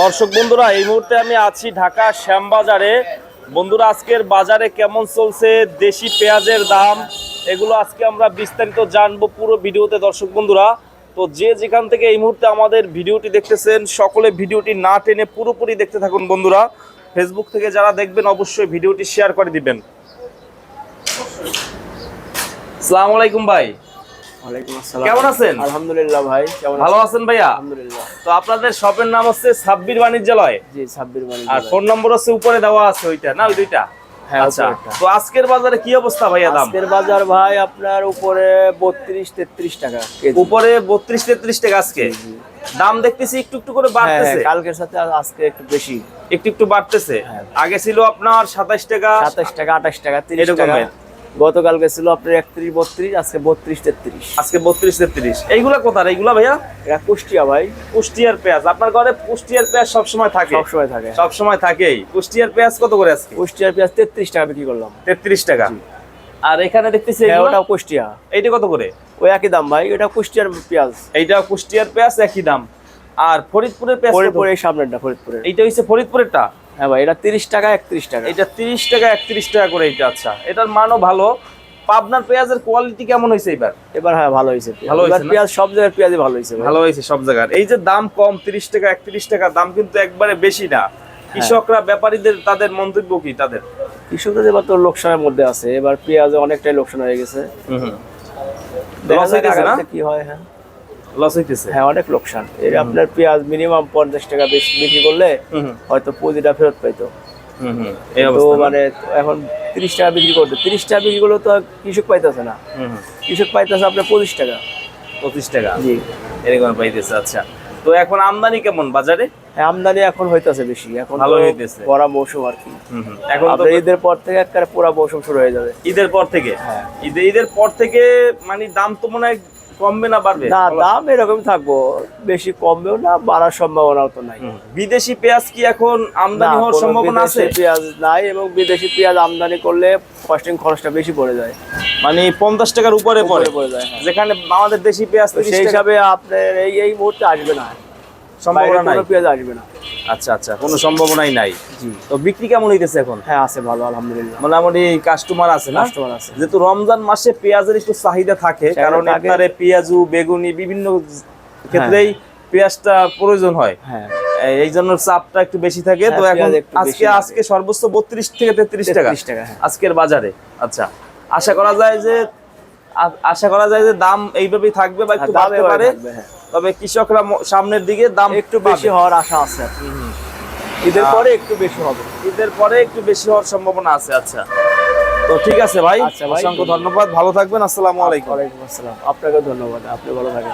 দর্শক বন্ধুরা, এই মুহূর্তে আমি আছি ঢাকা শ্যামবাজারে। বন্ধুরা, আজকের বাজারে কেমন চলছে? দেশি পেঁয়াজের দাম, এগুলো আজকে আমরা বিস্তারিত জানব পুরো ভিডিওতে, দর্শক বন্ধুরা। তো যে যেখান থেকে এই মুহূর্তে আমাদের ভিডিওটি দেখতেছেন, সকলে ভিডিওটি না টেনে পুরোপুরি দেখতে থাকুন বন্ধুরা। ফেসবুক থেকে যারা দেখবেন, অবশ্যই ভিডিওটি শেয়ার করে দিবেন। আসসালামু আলাইকুম ভাই। কেমন আছেন? আলহামদুলিল্লাহ ভাই ভালো আছেন? আছেন ভাইয়া? আলহামদুলিল্লাহ। তো আপনাদের শপের নাম হচ্ছে সাব্বির বাণিজ্যালয়। জি ছাব্বির আর ফোন নম্বর হচ্ছে উপরে দেওয়া আছে ওইটা না ওই দুইটা? হ্যাঁ, আচ্ছা তো আজকের বাজারে কি অবস্থা ভাইয়া দাম? আজকের বাজার ভাই আপনার উপরে বত্রিশ তেত্রিশ টাকা উপরে আজকে? দাম দেখতেছি একটু একটু করে হ্যাঁ, বাড়তেছে। হ্যাঁ, কালকের সাথে আজকে একটু বেশি। একটু একটু বাড়তেছে। আগে ছিল আপনার সাতাশ টাকা সাতাশ টাকা আঠাশ টাকা তিরিশ এরকম টাকা। গতকালকে ছিল আপনার একত্রিশ বত্রিশ আজকে বত্রিশ তেত্রিশ। আজকে বত্রিশ তেত্রিশ। এইগুলা কোথায় এইগুলা ভাইয়া? এটা কুষ্টিয়া ভাই। কুষ্টিয়ার পেঁয়াজ। আপনার ঘরে কুষ্টিয়ার পেঁয়াজ সবসময় থাকে? সবসময় থাকে। সবসময় থাকেই। কুষ্টিয়ার পেঁয়াজ কত করে আজকে? কুষ্টিয়ার পেঁয়াজ তেত্রিশ টাকা বিক্রি করলাম। তেত্রিশ টাকা। আর এখানে দেখতেছি হ্যাঁ? ওটাও কুষ্টিয়া। এইটা কত করে? ওই একই দাম ভাই এটা কুষ্টিয়ার পেঁয়াজ। এইটা কুষ্টিয়ার পেঁয়াজ একই দাম। আর ফরিদপুরের পেঁয়াজ কত? ফরিদপুর সামনেরটা ফরিদপুরের। এইটা হচ্ছে ফরিদপুরেরটা? হ্যাঁ ভাই এটা তিরিশ টাকা একত্রিশ টাকা। এটা তিরিশ টাকা একত্রিশ টাকা করে এটা আচ্ছা। এটার মানও ভালো। পাবনার পেঁয়াজের কোয়ালিটি কেমন হয়েছে এবার? এবার হ্যাঁ ভালো হয়েছে ভালো হয়েছে পেঁয়াজ সব জায়গায় পেঁয়াজই ভালো হয়েছে ভালো হয়েছে সব জায়গার। এই যে দাম কম তিরিশ টাকা একত্রিশ টাকা দাম কিন্তু একবারে বেশি না। কৃষকরা ব্যাপারীদের তাদের মন্তব্য কি তাদের? কৃষকদের এবার তো লোকসানের মধ্যে আছে। এবার পেঁয়াজে অনেকটাই লোকসান হয়ে গেছে। কি হয় হ্যাঁ। লস হইতেছে। হ্যাঁ অনেক লোকসান। এই আপনার পেঁয়াজ মিনিমাম পঞ্চাশ টাকা বেশি বিক্রি করলে হয়তো পুঁজিটা ফেরত পাইতো। তো মানে এখন তিরিশ টাকা বিক্রি করতে তিরিশ টাকা বিক্রি করলে তো কৃষক পাইতেছে না। কৃষক পাইতেছে আপনার পঁচিশ টাকা। পঁচিশ টাকা? জি। এরকম পাইতেছে আচ্ছা। তো এখন আমদানি কেমন বাজারে? হ্যাঁ, আমদানি এখন হইতেছে বেশি। এখন ভালো হইতেছে। বড় মৌসুম আর কি। হুম হুম, এখন তো ঈদের পর থেকে একটা পুরো মৌসুম শুরু হয়ে যাবে। ঈদের পর থেকে? হ্যাঁ। ঈদের ঈদের পর থেকে মানে দাম তো মনে হয় কমবে না বাড়বে? না দাম এরকম থাকব। বেশি কমবেও না বাড়ার সম্ভাবনাও তো নাই। বিদেশি পেঁয়াজ কি এখন আমদানি হওয়ার সম্ভাবনা আছে? পেঁয়াজ নাই এবং বিদেশি পেঁয়াজ আমদানি করলে কস্টিং খরচটা বেশি পড়ে যায়। মানে পঞ্চাশ টাকার উপরে পড়ে। পড়ে যায় হ্যাঁ। যেখানে আমাদের দেশি পেঁয়াজ সেই হিসাবে আপনার এই এই মুহূর্তে আসবে না। সম্ভাবনা পেঁয়াজ আসবে না। আচ্ছা আচ্ছা কোনো সম্ভাবনাই নাই। তো বিক্রি কেমন হইতেছে এখন? হ্যাঁ আছে ভালো আলহামদুলিল্লাহ। মোটামুটি কাস্টমার আছে না? কাস্টমার আছে। যেহেতু রমজান মাসে পেঁয়াজের একটু চাহিদা থাকে কারণ। আপনারে পেঁয়াজু বেগুনি বিভিন্ন ক্ষেত্রেই পেঁয়াজটা প্রয়োজন হয়। হ্যাঁ। এই- জন্য চাপটা একটু বেশি থাকে। তো হ্যাঁ, এখন আজকে আজকে সর্বোচ্চ বত্রিশ থেকে তেত্রিশ টাকা। 33 টাকা, হ্যাঁ। আজকের বাজারে। আচ্ছা আশা করা যায় যে আশা করা যায় যে দাম এইভাবেই থাকবে বা একটু বাড়তে পারে। হ্যাঁ। তবে কৃষকরা সামনের দিকে দাম একটু বেশি হওয়ার আশা আছে ঈদের পরে একটু বেশি হবে। ঈদের পরে একটু বেশি হওয়ার সম্ভাবনা আছে আচ্ছা। তো ঠিক আছে ভাই আচ্ছা। অসংখ্য ধন্যবাদ। ভালো থাকবেন আসসালামু আলাইকুম। ওয়ালাইকুম আসসালাম। আপনাকে ধন্যবাদ। আপনি ভালো থাকেন।